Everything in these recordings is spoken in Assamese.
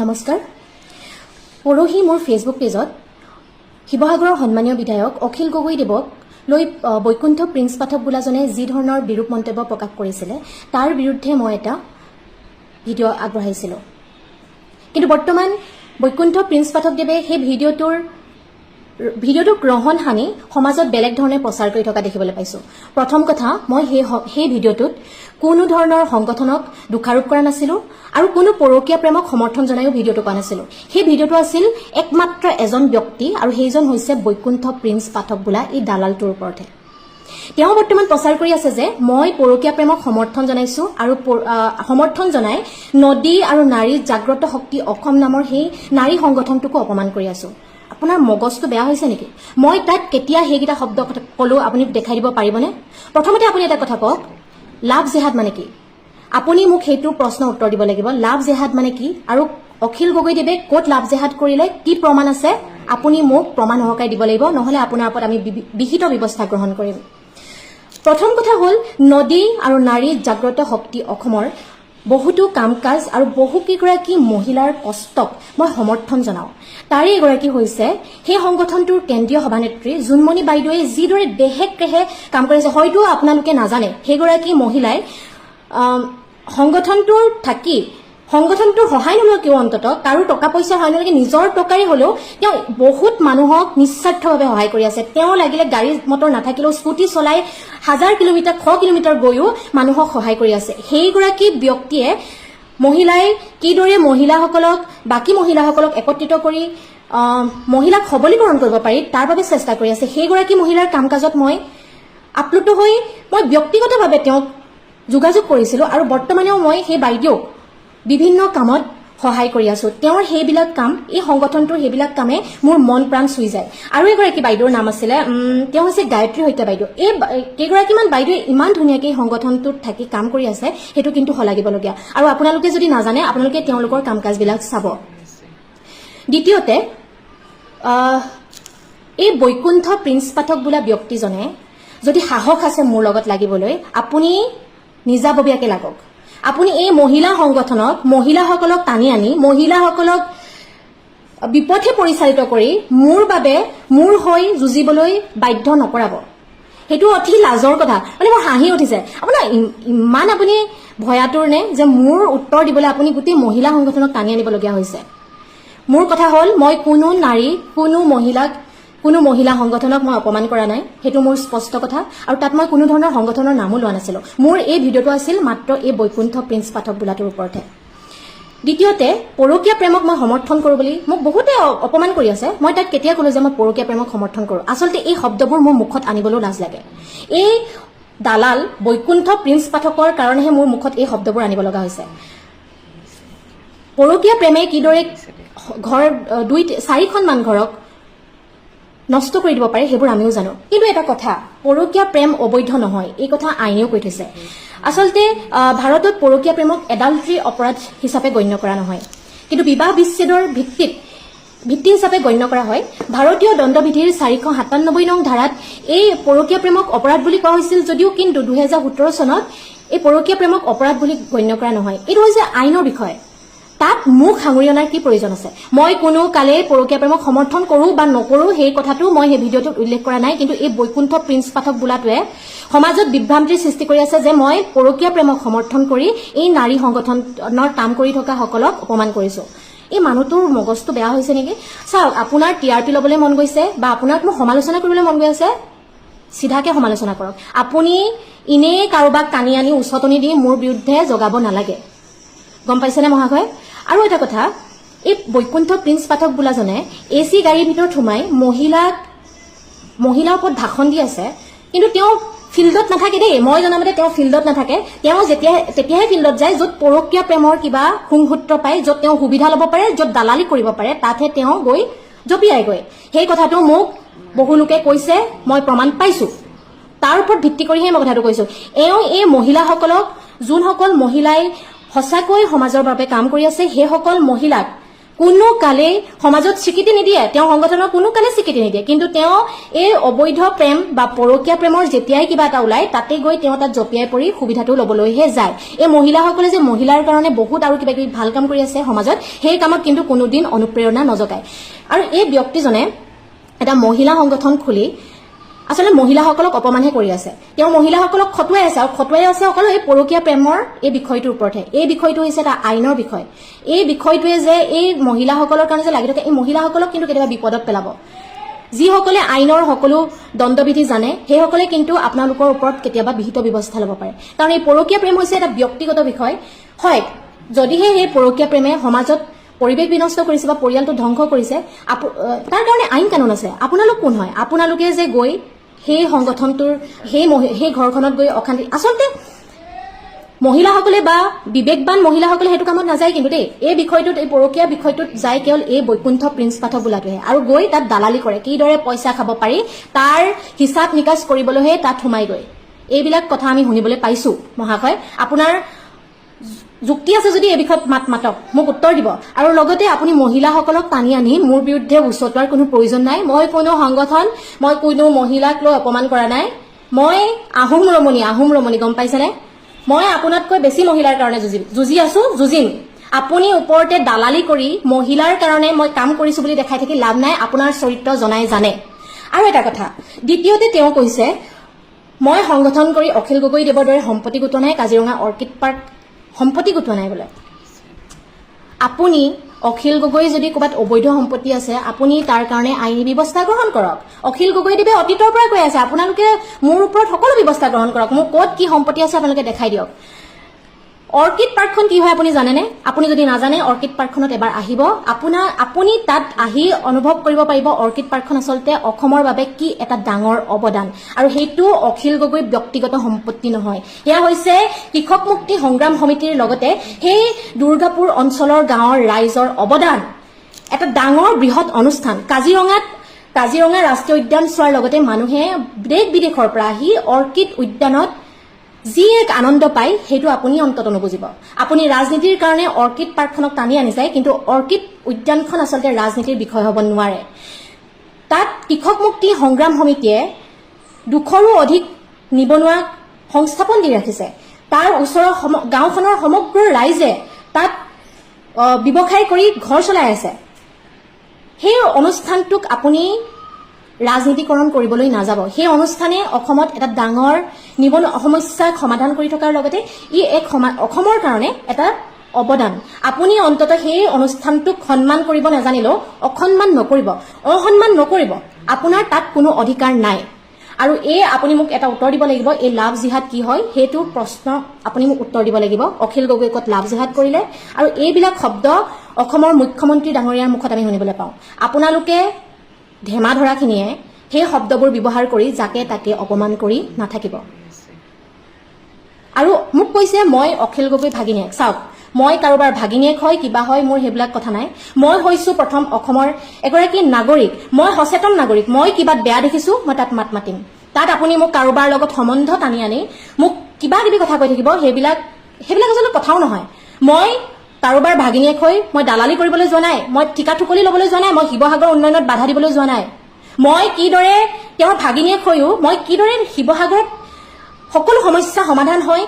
নমস্কাৰ। পৰহি মোৰ ফেচবুক পেজত শিৱসাগৰৰ সন্মানীয় বিধায়ক অখিল গগৈদেৱক লৈ বৈকুণ্ঠ প্ৰিন্স পাঠক বোলাজনে যি ধৰণৰ বিৰূপ মন্তব্য প্ৰকাশ কৰিছিলে তাৰ বিৰুদ্ধে মই এটা ভিডিঅ' আগবঢ়াইছিলোঁ। কিন্তু বৰ্তমান বৈকুণ্ঠ প্ৰিন্স পাঠকদেৱে সেই ভিডিঅ'টোৰ ভিডিঅ'টোক গ্ৰহণ সানি সমাজত বেলেগ ধৰণে প্ৰচাৰ কৰি থকা দেখিবলৈ পাইছোঁ। প্ৰথম কথা মই সেই সেই ভিডিঅ'টোত কোনো ধৰণৰ সংগঠনক দোষাৰোপ কৰা নাছিলোঁ আৰু কোনো পৰকীয়া প্ৰেমক সমৰ্থন জনায়ো ভিডিঅ'টো কোৱা নাছিলোঁ। সেই ভিডিঅ'টো আছিল একমাত্ৰ এজন ব্যক্তি আৰু সেইজন হৈছে বৈকুণ্ঠ প্ৰিন্স পাঠক বোলা এই দালালটোৰ ওপৰতহে। তেওঁ বৰ্তমান প্ৰচাৰ কৰি আছে যে মই পৰকীয়া প্ৰেমক সমৰ্থন জনাইছো আৰু সমৰ্থন জনাই নদী আৰু নাৰীৰ জাগ্ৰত শক্তি অসম নামৰ সেই নাৰী সংগঠনটোকো অপমান কৰি আছো। আপোনাৰ মগজটো বেয়া হৈছে নেকি? মই তাত কেতিয়া সেইকেইটা শব্দ ক'লো আপুনি দেখাই দিব পাৰিবনে? প্ৰথমতে আপুনি এটা কথা কওক। লাভ জেহাদ মানে কি? আপুনি মোক সেইটো প্ৰশ্নৰ উত্তৰ দিব লাগিব। লাভ জেহাদ মানে কি? আৰু অখিল গগৈদেৱে ক'ত লাভ জেহাদ কৰিলে? কি প্ৰমাণ আছে? আপুনি মোক প্ৰমাণ সহকাৰে দিব লাগিব। নহলে আপোনাৰ ওপৰত আমি বিহিত ব্যৱস্থা গ্ৰহণ কৰিম। প্ৰথম কথা হ'ল নদী আৰু নাৰীৰ জাগ্ৰত শক্তি অসমৰ বহুতো কাম কাজ আৰু বহুকেইগৰাকী মহিলাৰ কষ্টক মই সমৰ্থন জনাওঁ। তাৰে এগৰাকী হৈছে সেই সংগঠনটোৰ কেন্দ্ৰীয় সভানেত্ৰী জোনমণি বাইদেৱে যিদৰে দেহে ক্ৰেহে কাম কৰিছে হয়তো আপোনালোকে নাজানে সেইগৰাকী মহিলাই সংগঠনটোৰ থাকি সংগঠনটোৰ সহায় নলয় কিয় অন্ততঃ? কাৰো টকা পইচা সহায় নলকে নিজৰ টকাৰে হলেও তেওঁ বহুত মানুহক নিস্বাৰ্থভাৱে সহায় কৰি আছে। তেওঁ লাগিলে গাড়ী মটৰ নাথাকিলেও স্কুটি চলাই হাজাৰ কিলোমিটাৰ শ কিলোমিটাৰ গৈও মানুহক সহায় কৰি আছে। সেইগৰাকী ব্যক্তিয়ে মহিলাই কিদৰে মহিলাসকলক বাকী মহিলাসকলক একত্ৰিত কৰি মহিলাক সবলীকৰণ কৰিব পাৰি তাৰ বাবে চেষ্টা কৰি আছে। সেইগৰাকী মহিলাৰ কাম কাজত মই আপ্লুত হৈ মই ব্যক্তিগতভাৱে তেওঁক যোগাযোগ কৰিছিলোঁ আৰু বৰ্তমানেও মই সেই বাইদেউক বিভিন্ন কামত সহায় কৰি আছো। তেওঁৰ সেইবিলাক কাম এই সংগঠনটোৰ সেইবিলাক কামে মোৰ মন প্ৰাণ চুই যায়। আৰু এগৰাকী বাইদেউৰ নাম আছিলে তেওঁ হৈছে গায়ত্ৰী হত্যা বাইদেউ। এই কেইগৰাকীমান বাইদেৱে ইমান ধুনীয়াকৈ এই সংগঠনটোত থাকি কাম কৰি আছে সেইটো কিন্তু শলাগিবলগীয়া আৰু আপোনালোকে যদি নাজানে আপোনালোকে তেওঁলোকৰ কাম কাজবিলাক চাব। দ্বিতীয়তে এই বৈকুণ্ঠ প্ৰিন্স পাঠক বোলা ব্যক্তিজনে যদি সাহস আছে মোৰ লগত লাগিবলৈ আপুনি নিজাববীয়াকে লাগক। আপুনি এই মহিলা সংগঠনক মহিলাসকলক টানি আনি মহিলাসকলক বিপথে পৰিচালিত কৰি মোৰ বাবে মোৰ হৈ যুঁজিবলৈ বাধ্য নকৰাব। সেইটো অতি লাজৰ কথা। মানে মোৰ হাঁহি উঠিছে। আপোনাৰ ইম- ইমান আপুনি ভয়াতুৰ নে যে মোৰ উত্তৰ দিবলৈ আপুনি গোটেই মহিলা সংগঠনক টানি আনিবলগীয়া হৈছে? মোৰ কথা হ'ল মই কোনো নাৰী কোনো মহিলাক কোনো মহিলা সংগঠনক মই অপমান কৰা নাই সেইটো মোৰ স্পষ্ট কথা আৰু তাত মই কোনো ধৰণৰ সংগঠনৰ নামো লোৱা নাছিলো। মোৰ এই ভিডিঅ'টো আছিল মাত্ৰ এই বৈকুণ্ঠ প্ৰিন্স পাঠক বোলাটোৰ ওপৰতহে। দ্বিতীয়তে পৰকীয়া প্ৰেমক মই সমৰ্থন কৰোঁ বুলি মোক বহুতে অপমান কৰি আছে। মই তাক কেতিয়া ক'লো যে মই পৰকীয়া প্ৰেমক সমৰ্থন কৰোঁ? আচলতে এই শব্দবোৰ মোৰ মুখত আনিবলৈও লাজ লাগে। এই দালাল বৈকুণ্ঠ প্ৰিন্স পাঠকৰ কাৰণেহে মোৰ মুখত এই শব্দবোৰ আনিব লগা হৈছে। পৰকীয়া প্ৰেমে কিদৰে ঘৰ দুই চাৰিখনমান ঘৰক নষ্ট কৰি দিব পাৰে সেইবোৰ আমিও জানো। কিন্তু এটা কথা, পৰকীয়া প্ৰেম অবৈধ নহয়, এই কথা আইনেও কৈ থৈছে। আচলতে ভাৰতত পৰকীয়া প্ৰেমক এডাল্ট্ৰি অপৰাধ হিচাপে গণ্য কৰা নহয়। কিন্তু বিবাহ বিচ্ছেদৰ ভিত্তিত, ভিত্তি হিচাপে গণ্য কৰা হয়। ভাৰতীয় দণ্ডবিধিৰ চাৰিশ সাতান্নব্বৈ নং ধাৰাত এই পৰকীয়া প্ৰেমক অপৰাধ বুলি কোৱা হৈছিল যদিও কিন্তু দুহেজাৰ সোতৰ চনত এই পৰকীয়া প্ৰেমক অপৰাধ বুলি গণ্য কৰা নহয়। এইটো হৈছে আইনৰ বিষয়। তাত মোক সাঙুৰি অনাৰ কি প্ৰয়োজন আছে? মই কোনো কালে পৰকীয়া প্ৰেমক সমৰ্থন কৰোঁ বা নকৰোঁ, সেই কথাটো মই সেই ভিডিঅ'টোত উল্লেখ কৰা নাই। কিন্তু এই বৈকুণ্ঠ প্ৰিন্স পাঠক বোলাটোৱে সমাজত বিভ্ৰান্তিৰ সৃষ্টি কৰি আছে যে মই পৰকীয়া প্ৰেমক সমৰ্থন কৰি এই নাৰী সংগঠনৰ কাম কৰি থকা সকলক অপমান কৰিছো। এই মানুহটোৰ মগজটো বেয়া হৈছে নেকি? চাওক, আপোনাৰ টি আৰ পি ল'বলৈ মন গৈছে বা আপোনাক মোক সমালোচনা কৰিবলৈ মন গৈ আছে? চিধাকে সমালোচনা কৰক। আপুনি এনেই কাৰোবাক টানি আনি উচতনি দি মোৰ বিৰুদ্ধে জগাব নালাগে। গম পাইছেনে মহাশয়? আৰু এটা কথা, এই বৈকুণ্ঠ প্ৰিন্স পাঠক বোলাজনে এ চি গাড়ীৰ ভিতৰত সোমাই মহিলাক, মহিলাৰ ওপৰত ভাষণ দি আছে। কিন্তু তেওঁ ফিল্ডত নাথাকে দেই। মই জনামতে তেওঁ ফিল্ডত নাথাকে। তেওঁ যেতিয়া, তেতিয়াহে ফিল্ডত যায় য'ত পৰকীয়া প্ৰেমৰ কিবা সুংসূত্ৰ পায়, য'ত তেওঁ সুবিধা ল'ব পাৰে, য'ত দালালি কৰিব পাৰে, তাতহে তেওঁ গৈ জঁপিয়াইগৈ সেই কথাটো মোক বহু লোকে কৈছে, মই প্ৰমাণ পাইছো। তাৰ ওপৰত ভিত্তি কৰিহে মই কথাটো কৈছো। এওঁ এই মহিলাসকলক, যোনসকল মহিলাই সঁচাকৈ সমাজৰ বাবে কাম কৰি আছে সেইসকল মহিলাক। কোনো কালেই সমাজত স্বীকৃতি নিদিয়ে। তেওঁ সংগঠনৰ কোনো কালে স্বীকৃতি নিদিয়ে। কিন্তু তেওঁ এই অবৈধ প্ৰেম বা পৰকীয়া প্ৰেমৰ যেতিয়াই কিবা এটা ওলায় তাতে গৈ তেওঁ তাত জঁপিয়াই পৰি সুবিধাটো ল'বলৈহে যায়। এই মহিলাসকলে যে মহিলাৰ কাৰণে বহুত আৰু কিবা কিবি ভাল কাম কৰি আছে সমাজত সেই কামত কিন্তু কোনোদিন অনুপ্ৰেৰণা নজগায়। আৰু এই ব্যক্তিজনে এটা মহিলা সংগঠন খুলি আচলতে মহিলাসকলক অপমানহে কৰি আছে। তেওঁ মহিলাসকলক খটুৱাই আছে আৰু খটুৱাই আছে অকল এই পৰকীয়া প্ৰেমৰ এই বিষয়টোৰ ওপৰতহে। এই বিষয়টো হৈছে এটা আইনৰ বিষয়। এই বিষয়টোৱে যে এই মহিলাসকলৰ কাৰণে যে লাগি থাকে এই মহিলাসকলক কিন্তু কেতিয়াবা বিপদত পেলাব। যিসকলে আইনৰ সকলো দণ্ডবিধি জানে সেইসকলে কিন্তু আপোনালোকৰ ওপৰত কেতিয়াবা বিহিত ব্যৱস্থা ল'ব পাৰে। কাৰণ এই পৰকীয়া প্ৰেম হৈছে এটা ব্যক্তিগত বিষয়। হয় যদিহে সেই পৰকীয়া প্ৰেমে সমাজত পৰিৱেশ বিনষ্ট কৰিছে বা পৰিয়ালটো ধ্বংস কৰিছে তাৰ কাৰণে আইন কানুন আছে। আপোনালোক কোন হয়? আপোনালোকে যে গৈ সেই সংগঠনটোৰ সেই সেই ঘৰখনত গৈ অশান্তি। আচলতে মহিলাসকলে বা বিবেকবান মহিলাসকলে সেইটো কামত নাযায় কিন্তু দেই। এই বিষয়টোত এই পৰকীয়া বিষয়টোত যায় কেৱল এই বৈকুণ্ঠ প্ৰিন্স পাঠক বোলাটোহে। আৰু গৈ তাত দালালি কৰে কিদৰে পইচা খাব পাৰি তাৰ হিচাপ নিকাচ কৰিবলৈহে তাত সোমাই গৈ এইবিলাক কথা আমি শুনিবলৈ পাইছো মহাশয়। আপোনাৰ যুক্তি আছে যদি এই বিষয়ত মাত মাতক মোক উত্তৰ দিব। আৰু লগতে আপুনি মহিলাসকলক টানি আনি মোৰ বিৰুদ্ধে উচতোৱাৰ কোনো প্ৰয়োজন নাই। মই কোনো সংগঠন মই কোনো মহিলাক লৈ অপমান কৰা নাই। মই আহোম ৰমণী আহোম ৰমণী গম পাইছেনে? মই আপোনাতকৈ বেছি মহিলাৰ কাৰণে যুঁজি যুঁজি আছো যুঁজিম। আপুনি ওপৰতে দালালি কৰি মহিলাৰ কাৰণে মই কাম কৰিছো বুলি দেখাই থাকি লাভ নাই আপোনাৰ চৰিত্ৰ জনাই জানে। আৰু এটা কথা দ্বিতীয়তে তেওঁ কৈছে মই সংগঠন কৰি অখিল গগৈদেৱৰ দৰে সম্পত্তি গোটোৱা নাই কাজিৰঙা অৰ্কিড পাৰ্ক সম্পত্তি গোটোৱা নাই বোলে। আপুনি অখিল গগৈ যদি ক'ৰবাত অবৈধ সম্পত্তি আছে আপুনি তাৰ কাৰণে আইনী ব্যৱস্থা গ্ৰহণ কৰক। অখিল গগৈদেৱে অতীতৰ পৰা কৈ আছে আপোনালোকে মোৰ ওপৰত সকলো ব্যৱস্থা গ্ৰহণ কৰক। মোৰ ক'ত কি সম্পত্তি আছে আপোনালোকে দেখাই দিয়ক। অৰ্কিড পাৰ্কখন কি হয় আপুনি জানেনে? আপুনি যদি নাজানে অৰ্কিড পাৰ্কখনত এবাৰ আহিব। আপোনাৰ আপুনি তাত আহি অনুভৱ কৰিব পাৰিব অৰ্কিড পাৰ্কখন আচলতে অসমৰ বাবে কি এটা ডাঙৰ অৱদান। আৰু সেইটো অখিল গগৈ ব্যক্তিগত সম্পত্তি নহয়। সেয়া হৈছে কৃষক মুক্তি সংগ্ৰাম সমিতিৰ লগতে সেই দুৰ্গাপুৰ অঞ্চলৰ গাঁৱৰ ৰাইজৰ অৱদান। এটা ডাঙৰ বৃহৎ অনুষ্ঠান। কাজিৰঙাত কাজিৰঙা ৰাষ্ট্ৰীয় উদ্যান চোৱাৰ লগতে মানুহে দেশ বিদেশৰ পৰা আহি অৰ্কিড উদ্যানত যি এক আনন্দ পায় সেইটো আপুনি অন্তত নুবুজিব। আপুনি ৰাজনীতিৰ কাৰণে অৰ্কিড পাৰ্কখনক টানি আনিছে কিন্তু অৰ্কিড উদ্যানখন আচলতে ৰাজনীতিৰ বিষয় হ'ব নোৱাৰে। তাত কৃষক মুক্তি সংগ্ৰাম সমিতিয়ে দুশৰো অধিক নিবনুৱা সংস্থাপন দি ৰাখিছে। তাৰ ওচৰৰ সম- গাঁওখনৰ সমগ্ৰ ৰাইজে তাত ব্যৱসায় কৰি ঘৰ চলাই আছে। সেই অনুষ্ঠানটোক আপুনি ৰাজনীতিকৰণ কৰিবলৈ নাযাব। সেই অনুষ্ঠানে অসমত এটা ডাঙৰ নিবনুৱা সমস্যাক সমাধান কৰি থকাৰ লগতে ই এক সমা- অসমৰ কাৰণে এটা অৱদান। আপুনি অন্তত সেই অনুষ্ঠানটোক সন্মান কৰিব নাজানিলেও অসন্মান নকৰিব। অসন্মান নকৰিব। আপোনাৰ তাত কোনো অধিকাৰ নাই। আৰু এই আপুনি মোক এটা উত্তৰ দিব লাগিব এই লাভ জিহাদ কি হয়? সেইটো প্ৰশ্ন আপুনি মোক উত্তৰ দিব লাগিব। অখিল গগৈ ক'ত লাভ জিহাদ কৰিলে। আৰু এইবিলাক শব্দ অসমৰ মুখ্যমন্ত্ৰী ডাঙৰীয়াৰ মুখত আমি শুনিবলৈ পাওঁ। আপোনালোকে ধেমা ধৰাখিনিয়ে সেই শব্দবোৰ ব্যৱহাৰ কৰি যাকে তাকে অপমান কৰি নাথাকিব। আৰু মোক কৈছে মই অখিল গগৈ ভাগিনীয়েক। চাওক মই কাৰোবাৰ ভাগিনীয়েক হয় কিবা হয় মোৰ সেইবিলাক কথা নাই। মই হৈছো প্ৰথম অসমৰ এগৰাকী নাগৰিক। মই সচেতন নাগৰিক। মই কিবাত বেয়া দেখিছো মই তাত মাত মাতিম। তাত আপুনি মোক কাৰোবাৰ লগত সম্বন্ধ টানি আনি মোক কিবা কিবি কথা কৈ থাকিব। সেইবিলাক সেইবিলাক আচলতে কথাও নহয়। মই কাৰোবাৰ ভাগিনীয়েক হৈ মই দালালি কৰিবলৈ যোৱা নাই মই ঠিকা ঠুকলি ল'বলৈ যোৱা নাই মই শিৱসাগৰ উন্নয়নত বাধা দিবলৈ যোৱা নাই। মই কিদৰে তেওঁৰ ভাগিনীয়েক হৈও মই কিদৰে শিৱসাগৰত সকলো সমস্যা সমাধান হয়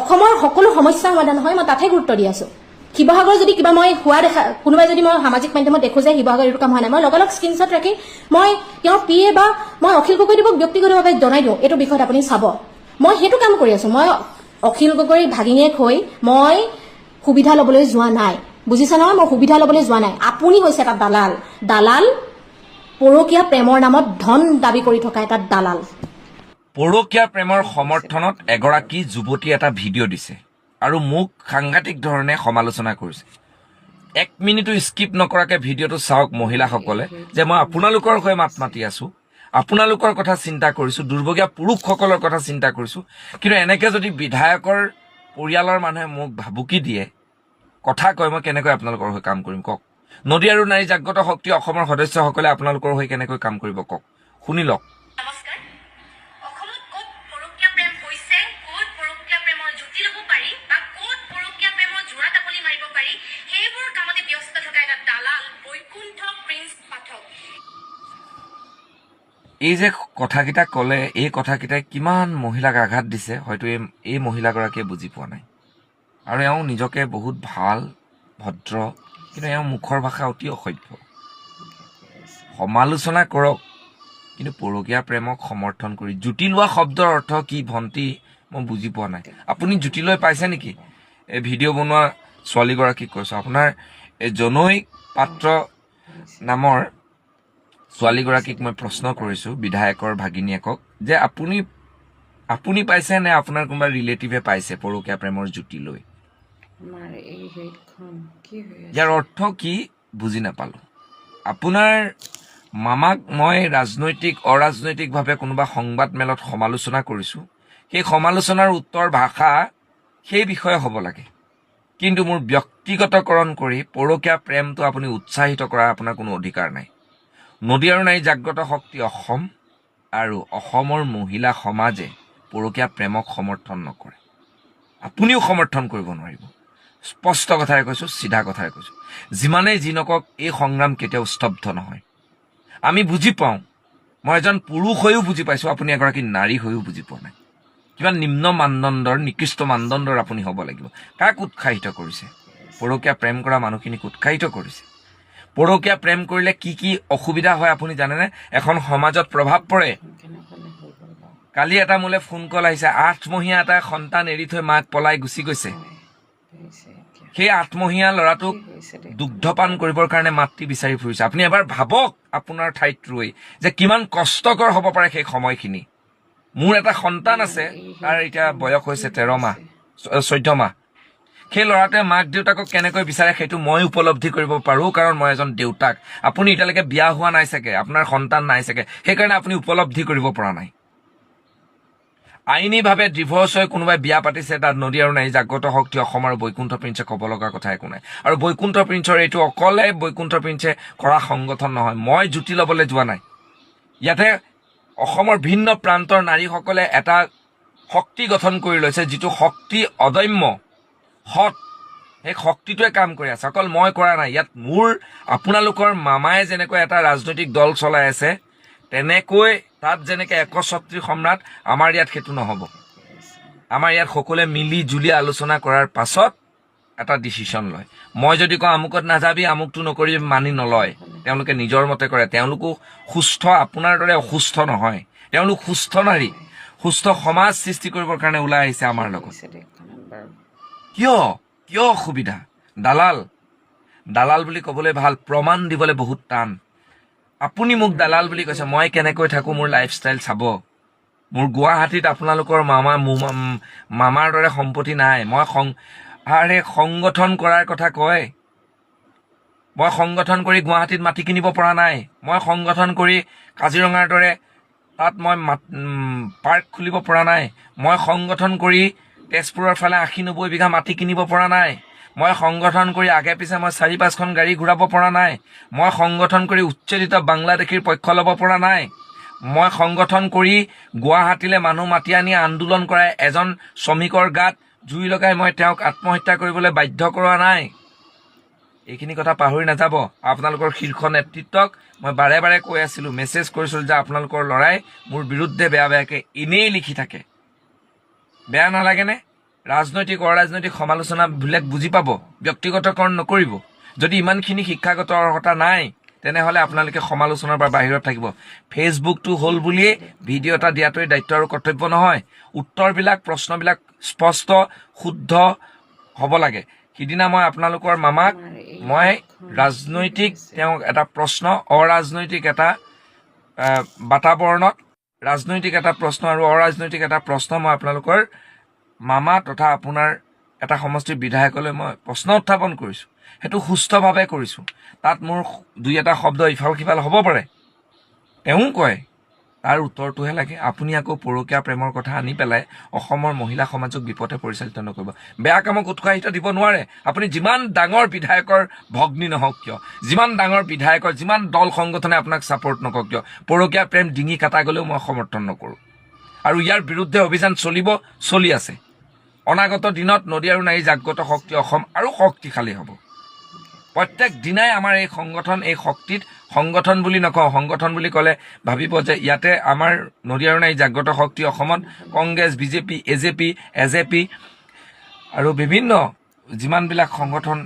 অসমৰ সকলো সমস্যা সমাধান হয় মই তাতহে গুৰুত্ব দি আছো। শিৱসাগৰ যদি কিবা মই হোৱা দেখা কোনোবাই যদি মই সামাজিক মাধ্যমত দেখো যে শিৱসাগৰ এইটো কাম হোৱা নাই মই লগালগ স্ক্ৰীনশ্বট ৰাখি মই তেওঁৰ পি এ বা মই অখিল গগৈদেৱক ব্যক্তিগতভাৱে জনাই দিওঁ এইটো বিষয়ত আপুনি চাব। মই সেইটো কাম কৰি আছো মই অখিল গগৈৰ ভাগিনীয়েক হৈ মই সুবিধা ল'বলৈ যোৱা নাই। বুজিছে নহয়? মই সুবিধা ল'বলৈ যোৱা নাই। আপুনি হৈছে এটা দালাল। দালাল পৰকীয়া প্ৰেমৰ নামত ধন দাবী কৰি থকা এটা দালাল। পৰকীয়া প্ৰেমৰ সমৰ্থনত এগৰাকী যুৱতী এটা ভিডিঅ' দিছে আৰু মোক সাংঘাতিক ধৰণে সমালোচনা কৰিছে। এক মিনিটো স্কিপ নকৰাকে ভিডিঅ'টো চাওক মহিলাসকলে যে মই আপোনালোকৰ হৈ মাত মাতি আছো। আপোনালোকৰ কথা চিন্তা কৰিছো। দুৰ্ভগীয়া পুৰুষসকলৰ কথা চিন্তা কৰিছো। কিন্তু এনেকে যদি বিধায়কৰ পৰিয়ালৰ মানুহে মোক ভাবুকি দিয়ে কথা কয় মই কেনেকৈ আপোনালোকৰ হৈ কাম কৰিম কওক। নদী আৰু নাৰী জাগ্ৰত শক্তি অসমৰ সদস্যসকলে আপোনালোকৰ হৈ কেনেকৈ কাম কৰিব কওক। শুনি লওক। নমস্কাৰ। এই যে কথাকেইটা ক'লে এই কথাকেইটাই কিমান মহিলাক আঘাত দিছে হয়তো এই এই মহিলাগৰাকীয়ে বুজি পোৱা নাই। আৰু এওঁ নিজকে বহুত ভাল ভদ্ৰ কিন্তু এওঁ মুখৰ ভাষা অতি অসভ্য। সমালোচনা কৰক কিন্তু পৰকীয়া প্ৰেমক সমৰ্থন কৰি জুতি লোৱা শব্দৰ অৰ্থ কি ভণ্টি মই বুজি পোৱা নাই। আপুনি জুতি লৈ পাইছে নেকি? এই ভিডিঅ' বনোৱা ছোৱালীগৰাকীক কৈছোঁ। আপোনাৰ এই জনৈ পাত্ৰ নামৰ ছোৱালীগৰাকীক মই প্ৰশ্ন কৰিছোঁ বিধায়কৰ ভাগিনীয়েকক যে আপুনি আপুনি পাইছে নে আপোনাৰ কোনোবা ৰিলেটিভে পাইছে পৰকীয়া প্ৰেমৰ জুতি লৈ? ইয়াৰ অৰ্থ কি বুজি নাপালোঁ। আপোনাৰ মামাক মই ৰাজনৈতিক অৰাজনৈতিকভাৱে কোনোবা সংবাদ মেলত সমালোচনা কৰিছোঁ। সেই সমালোচনাৰ উত্তৰ ভাষা সেই বিষয়ে হ'ব লাগে। কিন্তু মোৰ ব্যক্তিগতকৰণ কৰি পৰকীয়া প্ৰেমটো আপুনি উৎসাহিত কৰাৰ আপোনাৰ কোনো অধিকাৰ নাই। নদী আৰু নাৰী জাগ্ৰত শক্তি অসম আৰু অসমৰ মহিলা সমাজে পৰকীয়া প্ৰেমক সমৰ্থন নকৰে। আপুনিও সমৰ্থন কৰিব নোৱাৰিব। স্পষ্ট কথাৰে কৈছোঁ চিধা কথাৰে কৈছোঁ। যিমানেই যি নকওক এই সংগ্ৰাম কেতিয়াও স্তব্ধ নহয়। আমি বুজি পাওঁ। মই এজন পুৰুষ হৈও বুজি পাইছোঁ আপুনি এগৰাকী নাৰী হৈও বুজি পোৱা নাই। কিমান নিম্ন মানদণ্ডৰ নিকৃষ্ট মানদণ্ডৰ আপুনি হ'ব লাগিব। কাক উৎসাহিত কৰিছে? পৰকীয়া প্ৰেম কৰা মানুহখিনিক উৎসাহিত কৰিছে? পৰকীয়া প্ৰেম কৰিলে কি কি অসুবিধা হয় আপুনি জানেনে? এখন সমাজত প্ৰভাৱ পৰে। কালি এটা মোলৈ ফোন কল আহিছে আঠমহীয়া এটা সন্তান এৰি থৈ মাক পলাই গুচি গৈছে। সেই আঠমহীয়া ল'ৰাটোক দুগ্ধপান কৰিবৰ কাৰণে মাতৃ বিচাৰি ফুৰিছে। আপুনি এবাৰ ভাবক আপোনাৰ ঠাইত ৰৈ যে কিমান কষ্টকৰ হ'ব পাৰে সেই সময়খিনি। মোৰ এটা সন্তান আছে তাৰ এতিয়া বয়স হৈছে তেৰ মাহ চৈধ্য মাহ। সেই ল'ৰাটোৱে মাক দেউতাকক কেনেকৈ বিচাৰে সেইটো মই উপলব্ধি কৰিব পাৰোঁ কাৰণ মই এজন দেউতাক। আপুনি এতিয়ালৈকে বিয়া হোৱা নাই চাগে আপোনাৰ সন্তান নাই চাগে সেইকাৰণে আপুনি উপলব্ধি কৰিব পৰা নাই। আইনীভাৱে ডিভৰ্চ হৈ কোনোবাই বিয়া পাতিছে তাত নদী আৰু নাৰী জাগ্ৰত শক্তি অসম আৰু বৈকুণ্ঠ প্ৰিন্সে ক'ব লগা কথা একো নাই। আৰু বৈকুণ্ঠ প্ৰিন্সৰ এইটো অকলে বৈকুণ্ঠ প্ৰিন্সে কৰা সংগঠন নহয় মই জুতি ল'বলৈ যোৱা নাই। ইয়াতে অসমৰ ভিন্ন প্ৰান্তৰ নাৰীসকলে এটা শক্তি গঠন কৰি লৈছে যিটো শক্তি অদম্য। সৎ। সেই শক্তিটোৱে কাম কৰি আছে। অকল মই কৰা নাই ইয়াত মোৰ আপোনালোকৰ মামাই যেনেকৈ এটা ৰাজনৈতিক দল চলাই আছে তেনেকৈ তাত যেনেকৈ একছত্ৰী সম্ৰাট আমাৰ ইয়াত সেইটো নহ'ব। আমাৰ ইয়াত সকলোৱে মিলি জুলি আলোচনা কৰাৰ পাছত এটা ডিচিশ্যন লয়। মই যদি কওঁ আমুকত নাযাবি আমুকটো নকৰিবি মানি নলয়। তেওঁলোকে নিজৰ মতে কৰে। তেওঁলোকো সুস্থ আপোনাৰ দৰে অসুস্থ নহয়। তেওঁলোক সুস্থ নাৰী। সুস্থ সমাজ সৃষ্টি কৰিবৰ কাৰণে ওলাই আহিছে আমাৰ লগত। কিয়? কিয় অসুবিধা? দালাল। দালাল বুলি ক'বলৈ ভাল প্ৰমাণ দিবলৈ বহুত টান। আপুনি মোক দালাল বুলি কৈছে মই কেনেকৈ থাকোঁ মোৰ লাইফষ্টাইল চাব। মোৰ গুৱাহাটীত আপোনালোকৰ মামা মামাৰ দৰে সম্পত্তি নাই। মই সং আৰে সংগঠন কৰাৰ কথা কয়। মই সংগঠন কৰি গুৱাহাটীত মাটি কিনিব পৰা নাই। মই সংগঠন কৰি কাজিৰঙাৰ দৰে তাত মই পাৰ্ক খুলিব পৰা নাই। মই সংগঠন কৰি তেজপুৰৰ ফালে আশী নব্বৈ বিঘা মাটি কিনিব পৰা নাই। মই সংগঠন কৰি আগে পিছে মই চাৰি পাঁচখন গাড়ী ঘূৰাব পৰা নাই। মই সংগঠন কৰি উচ্ছেদিত বাংলাদেশীৰ পক্ষ ল'ব পৰা নাই। মই সংগঠন কৰি গুৱাহাটীলৈ মানুহ মাতি আনি আন্দোলন কৰাই এজন শ্ৰমিকৰ গাত জুই লগাই মই তেওঁক আত্মহত্যা কৰিবলৈ বাধ্য কৰোৱা নাই। এইখিনি কথা পাহৰি নাযাব। আপোনালোকৰ শীৰ্ষ নেতৃত্বক মই বাৰে বাৰে কৈ আছিলোঁ মেছেজ কৰিছিলোঁ যে আপোনালোকৰ ল'ৰাই মোৰ বিৰুদ্ধে বেয়া বেয়াকৈ এনেই লিখি থাকে। বেয়া নালাগেনে? ৰাজনৈতিক অৰাজনৈতিক সমালোচনাবিলাক বুজি পাব ব্যক্তিগতকৰণ নকৰিব। যদি ইমানখিনি শিক্ষাগত অৰ্হতা নাই তেনেহ'লে আপোনালোকে সমালোচনাৰ পৰা বাহিৰত থাকিব। ফেচবুকটো হ'ল বুলিয়েই ভিডিঅ' এটা দিয়াটোৱেই দায়িত্ব আৰু কৰ্তব্য নহয়। উত্তৰবিলাক প্ৰশ্নবিলাক স্পষ্ট শুদ্ধ হ'ব লাগে। সিদিনা মই আপোনালোকৰ মামাক মই ৰাজনৈতিক তেওঁক এটা প্ৰশ্ন অৰাজনৈতিক এটা আহ, বাতাবৰণত ৰাজনৈতিক এটা প্ৰশ্ন আৰু অৰাজনৈতিক এটা প্ৰশ্ন মই আপোনালোকৰ মামা তথা আপোনাৰ এটা সমষ্টিৰ বিধায়কলৈ মই প্ৰশ্ন উত্থাপন কৰিছোঁ। সেইটো সুস্থভাৱে কৰিছোঁ। তাত মোৰ দুই এটা শব্দ ইফাল সিফাল হ'ব পাৰে। তেওঁ কয় তাৰ উত্তৰটোহে লাগে। আপুনি আকৌ পৰকীয়া প্ৰেমৰ কথা আনি পেলাই অসমৰ মহিলা সমাজক বিপথে পৰিচালিত নকৰিব। বেয়া কামক উৎসাহিত দিব নোৱাৰে। আপুনি যিমান ডাঙৰ বিধায়কৰ ভগ্নী নহওক কিয় যিমান ডাঙৰ বিধায়কৰ যিমান দল সংগঠনে আপোনাক ছাপৰ্ট নকৰক কিয় পৰকীয়া প্ৰেম ডিঙি কাটা গ'লেও মই সমৰ্থন নকৰোঁ। আৰু ইয়াৰ বিৰুদ্ধে অভিযান চলিব চলি আছে। অনাগত দিনত নদী আৰু নাৰী জাগ্ৰত শক্তি অসম আৰু শক্তিশালী হ'ব। প্ৰত্যেক দিনাই আমাৰ এই সংগঠন এই শক্তিত সংগঠন বুলি নকওঁ সংগঠন বুলি ক'লে ভাবিব যে ইয়াতে আমাৰ নদীয়াৰুণা এই জাগ্ৰত শক্তি অসমত Congress BJP A J P A J P আৰু বিভিন্ন যিমানবিলাক সংগঠন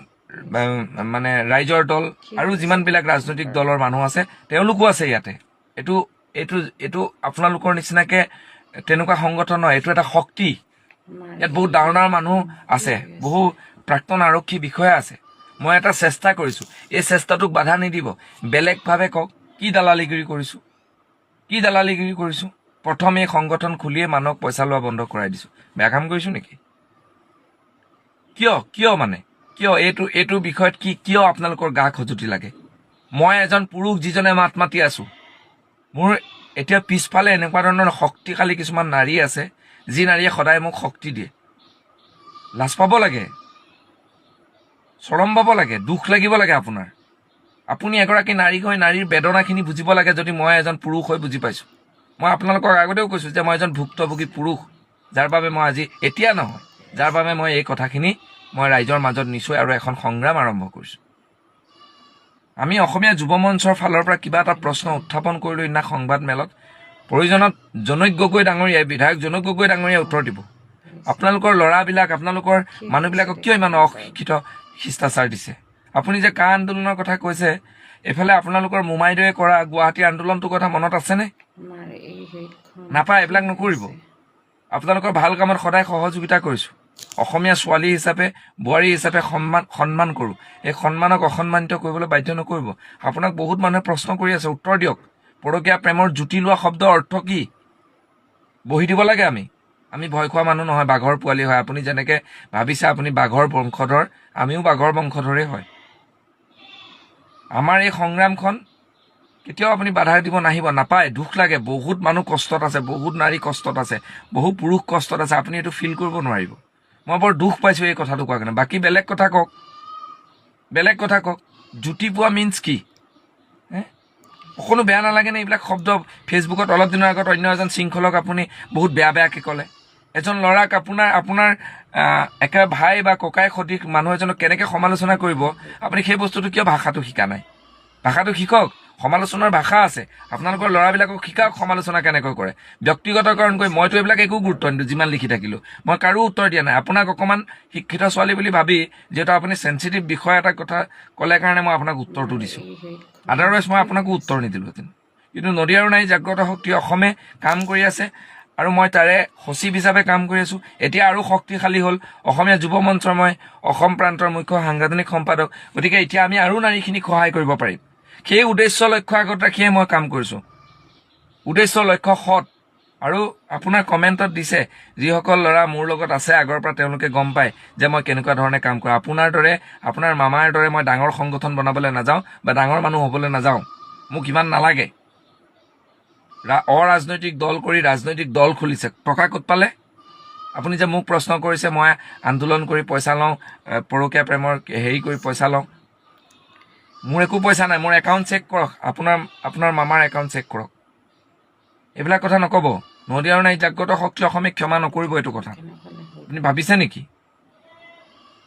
মানে ৰাইজৰ দল আৰু যিমানবিলাক ৰাজনৈতিক দলৰ মানুহ আছে তেওঁলোকো আছে ইয়াতে। এইটো এইটো এইটো আপোনালোকৰ নিচিনাকে তেনেকুৱা সংগঠন নহয় এইটো এটা শক্তি। ইয়াত বহুত ডাঙৰ ডাঙৰ মানুহ আছে। বহু প্ৰাক্তন আৰক্ষী বিষয়া আছে। মই এটা চেষ্টা কৰিছোঁ। এই চেষ্টাটোক বাধা নিদিব। বেলেগভাৱে কওক কি দালালিগিৰি কৰিছোঁ? কি দালালিগিৰি কৰিছোঁ? প্ৰথম এই সংগঠন খুলিয়ে মানুহক পইচা লোৱা বন্ধ কৰাই দিছোঁ। বেয়া কাম কৰিছোঁ নেকি? কিয়? কিয় মানে? কিয়? এইটো এইটো বিষয়ত কি কিয় আপোনালোকৰ গা খজুতি লাগে? মই এজন পুৰুষ যিজনে মাত মাতি আছোঁ। মোৰ এতিয়া পিছফালে এনেকুৱা ধৰণৰ শক্তিশালী কিছুমান নাৰী আছে যি নাৰীয়ে সদায় মোক শক্তি দিয়ে। লাজ পাব লাগে। চৰম পাব লাগে দুখ লাগিব লাগে আপোনাৰ। আপুনি এগৰাকী নাৰী হৈ নাৰীৰ বেদনাখিনি বুজিব লাগে যদি মই এজন পুৰুষ হৈ বুজি পাইছোঁ। মই আপোনালোকক আগতেও কৈছোঁ যে মই এজন ভুক্তভোগী পুৰুষ যাৰ বাবে মই আজি এতিয়া নহয় যাৰ বাবে মই এই কথাখিনি মই ৰাইজৰ মাজত নিছোঁ আৰু এখন সংগ্ৰাম আৰম্ভ কৰিছোঁ। আমি অসমীয়া যুৱ মঞ্চৰ ফালৰ পৰা কিবা এটা প্ৰশ্ন উত্থাপন কৰিলোঁ সিদিনা সংবাদ মেলত প্ৰয়োজনত জনৈক গগৈ ডাঙৰীয়াই বিধায়ক জনৈক গগৈ ডাঙৰীয়াই উত্তৰ দিব। আপোনালোকৰ ল'ৰাবিলাক আপোনালোকৰ মানুহবিলাকক কিয় ইমান অশিক্ষিত? শিষ্টাচাৰ দিছে। আপুনি যে কা আন্দোলনৰ কথা কৈছে এইফালে আপোনালোকৰ মোমাইদৱে কৰা গুৱাহাটী আন্দোলনটোৰ কথা মনত আছেনে? নাপায় এইবিলাক নকৰিব। আপোনালোকৰ ভাল কামত সদায় সহযোগিতা কৰিছোঁ। অসমীয়া ছোৱালী হিচাপে বোৱাৰী হিচাপে সন্মান সন্মান কৰোঁ। এই সন্মানক অসন্মানিত কৰিবলৈ বাধ্য নকৰিব। আপোনাক বহুত মানুহে প্ৰশ্ন কৰি আছে উত্তৰ দিয়ক। পৰকীয়া প্ৰেমৰ জুতি লোৱা শব্দৰ অৰ্থ কি? বহি দিব লাগে আমি। আমি ভয় খোৱা মানুহ নহয় বাঘৰ পোৱালি হয়। আপুনি যেনেকৈ ভাবিছে আপুনি বাঘৰ বংশধৰ আমিও বাঘৰ বংশধৰেই হয়। আমাৰ এই সংগ্ৰামখন কেতিয়াও আপুনি বাধা দিব নাহিব নাপায়। দুখ লাগে বহুত মানুহ কষ্টত আছে বহুত নাৰী কষ্টত আছে বহু পুৰুষ কষ্টত আছে। আপুনি এইটো ফিল কৰিব নোৱাৰিব। মই বৰ দুখ পাইছোঁ এই কথাটো কোৱাৰ কাৰণে। বাকী বেলেগ কথা কওক। বেলেগ কথা কওক। জুতি পোৱা মিন্স কি? অকণো বেয়া নালাগেনে এইবিলাক শব্দ? ফেচবুকত অলপ দিনৰ আগত অন্য এজন শৃংখলক আপুনি বহুত বেয়া বেয়াকৈ ক'লে। এজন ল'ৰাক আপোনাৰ আপোনাৰ একেবাৰে ভাই বা ককাই সদৃশ মানুহ এজনক কেনেকৈ সমালোচনা কৰিব আপুনি সেই বস্তুটো কিয় ভাষাটো শিকা নাই? ভাষাটো শিকক সমালোচনাৰ ভাষা আছে। আপোনালোকৰ ল'ৰাবিলাকক শিকাওক সমালোচনা কেনেকৈ কৰে। ব্যক্তিগতকৰণ কৰি মইতো এইবিলাক একো গুৰুত্ব নিদিওঁ যিমান লিখি থাকিলোঁ। মই কাৰো উত্তৰ দিয়া নাই। আপোনাক অকণমান শিক্ষিত ছোৱালী বুলি ভাবি যিহেতু আপুনি চেঞ্চিটিভ বিষয় এটা কথা ক'লে কাৰণে মই আপোনাক উত্তৰটো দিছোঁ। আদাৰৱাইজ মই আপোনাকো উত্তৰ নিদিলোহেঁতেন কিন্তু নদী আৰু নাৰী জাগ্ৰত শক্তি অসমে কাম কৰি আছে। আৰু মই তাৰে সচিব হিচাপে কাম কৰি আছোঁ। এতিয়া আৰু শক্তিশালী হ'ল। অসমীয়া যুৱ মঞ্চৰ মই অসম প্ৰান্তৰ মুখ্য সাংগঠনিক সম্পাদক। গতিকে এতিয়া আমি আৰু নাৰীখিনিক সহায় কৰিব পাৰিম। সেই উদ্দেশ্য লক্ষ্য আগত ৰাখিয়ে মই কাম কৰিছোঁ। উদ্দেশ্য লক্ষ্য সৎ। আৰু আপোনাৰ কমেণ্টত দিছে যিসকল ল'ৰা মোৰ লগত আছে আগৰ পৰা তেওঁলোকে গম পায় যে মই কেনেকুৱা ধৰণে কাম কৰোঁ। আপোনাৰ দৰে আপোনাৰ মামাৰ দৰে মই ডাঙৰ সংগঠন বনাবলৈ নাযাওঁ বা ডাঙৰ মানুহ হ'বলৈ নাযাওঁ। মোক ইমান নালাগে। অৰাজনৈতিক দল কৰি ৰাজনৈতিক দল খুলিছে। টকা ক'ত পালে? আপুনি যে মোক প্ৰশ্ন কৰিছে মই আন্দোলন কৰি পইচা লওঁ পৰকীয়া প্ৰেমৰ হেৰি কৰি পইচা লওঁ। মোৰ একো পইচা নাই মোৰ একাউণ্ট চেক কৰক। আপোনাৰ আপোনাৰ মামাৰ একাউণ্ট চেক কৰক। এইবিলাক কথা নক'ব। নদী আৰু নাই জাগ্ৰত শক্তি অসমে ক্ষমা নকৰিব এইটো কথা। আপুনি ভাবিছে নেকি?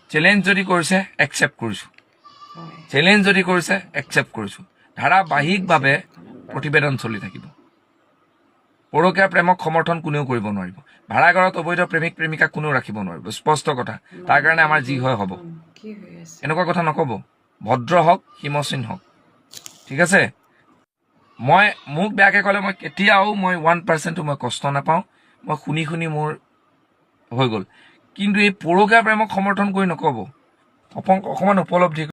চেলেঞ্জ যদি কৰিছে একচেপ্ট কৰিছোঁ। চেলেঞ্জ যদি কৰিছে একচেপ্ট কৰিছোঁ। ধাৰাবাহিকভাৱে প্ৰতিবেদন চলি থাকিব। পৰকীয়া প্ৰেমক সমৰ্থন কোনেও কৰিব নোৱাৰিব। ভাড়াঘৰত অবৈধ প্ৰেমিক প্ৰেমিকাক কোনেও ৰাখিব নোৱাৰিব। স্পষ্ট কথা। তাৰ কাৰণে আমাৰ যি হয় হ'ব। এনেকুৱা কথা নক'ব। ভদ্ৰ হওক হিমচিন হওক। ঠিক আছে? মই মোক বেয়াকৈ ক'লে মই কেতিয়াও মই ওৱান পাৰ্চেণ্টো মই কষ্ট নাপাওঁ। মই শুনি শুনি মোৰ হৈ গ'ল। কিন্তু এই পৰকীয়া প্ৰেমক সমৰ্থন কৰি নক'ব। অকণ অকণমান উপলব্ধি